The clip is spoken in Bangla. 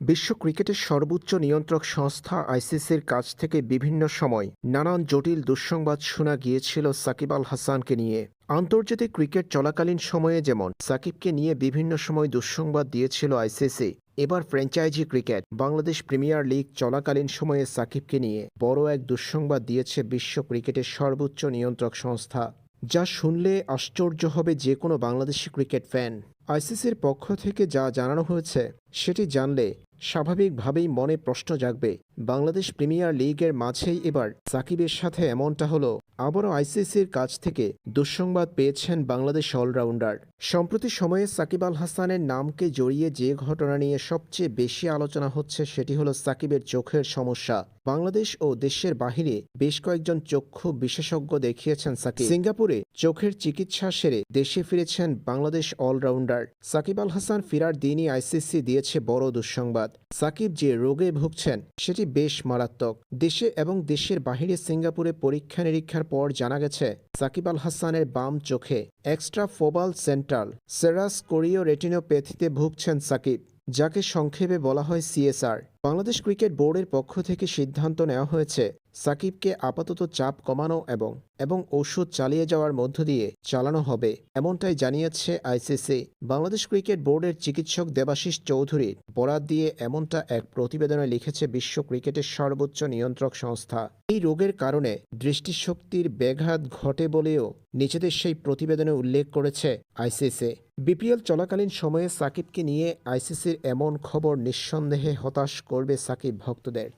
বিশ্ব ক্রিকেটের সর্বোচ্চ নিয়ন্ত্রক সংস্থা আইসিসির কাছ থেকে বিভিন্ন সময় নানান জটিল দুঃসংবাদ শোনা গিয়েছিল সাকিব আল হাসানকে নিয়ে। আন্তর্জাতিক ক্রিকেট চলাকালীন সময়ে যেমন সাকিবকে নিয়ে বিভিন্ন সময় দুঃসংবাদ দিয়েছিল আইসিসি, এবার franchise cricket, Bangladesh premier league চলাকালীন সময়ে সাকিবকে নিয়ে বড় এক দুঃসংবাদ দিয়েছে বিশ্ব ক্রিকেটের সর্বোচ্চ নিয়ন্ত্রক সংস্থা। যা শুনলে আশ্চর্য হবে যে কোনো বাংলাদেশি ক্রিকেট ফ্যান। আইসিসির পক্ষ থেকে যা জানানো হয়েছে, সেটি জানলে স্বাভাবিকভাবেই মনে প্রশ্ন জাগবে বাংলাদেশ প্রিমিয়ার লিগের মাঝেই এবার সাকিবের সাথে এমনটা হলো। আবারও আইসিসির কাছ থেকে দুঃসংবাদ পেয়েছেন বাংলাদেশ অলরাউন্ডার। সম্প্রতি সময়ে সাকিব আল হাসানের নামকে জড়িয়ে যে ঘটনা নিয়ে সবচেয়ে বেশি আলোচনা হচ্ছে সেটি হলো সাকিবের চোখের সমস্যা। বাংলাদেশ ও দেশের বাহিরে বেশ কয়েকজন চক্ষু বিশেষজ্ঞ দেখিয়েছেন সাকিব। সিঙ্গাপুরে চোখের চিকিৎসা সেরে দেশে ফিরেছেন বাংলাদেশ অলরাউন্ডার। সাকিব আল হাসান ফিরার দিনই আইসিসি দিয়েছে বড় দুঃসংবাদ। সাকিব যে রোগে ভুগছেন, সেটি বেশ মারাত্মক। দেশে এবং দেশের বাহিরে সিঙ্গাপুরে পরীক্ষা নিরীক্ষার পর জানা গেছে, সাকিব আল হাসানের বাম চোখে এক্সট্রা ফোবাল সেন্ট্রাল সেরাস কোরিও রেটিনোপ্যাথিতে ভুগছেন সাকিব, যাকে সংক্ষেপে বলা হয় সিএসআর। বাংলাদেশ ক্রিকেট বোর্ডের পক্ষ থেকে সিদ্ধান্ত নেওয়া হয়েছে সাকিবকে আপাতত চাপ কমানো এবং এবং ওষুধ চালিয়ে যাওয়ার মধ্য দিয়ে চালানো হবে, এমনটাই জানিয়েছে আইসিসি। বাংলাদেশ ক্রিকেট বোর্ডের চিকিৎসক দেবাশিস চৌধুরীর বরাত দিয়ে এমনটা এক প্রতিবেদনে লিখেছে বিশ্ব ক্রিকেটের সর্বোচ্চ নিয়ন্ত্রক সংস্থা। এই রোগের কারণে দৃষ্টিশক্তির ব্যাঘাত ঘটে বলেও নিজেদের সেই প্রতিবেদনে উল্লেখ করেছে আইসিসি। বিপিএল চলাকালীন সময়ে সাকিবকে নিয়ে আইসিসির এমন খবর নিঃসন্দেহে হতাশ করবে সাকিব ভক্তদের।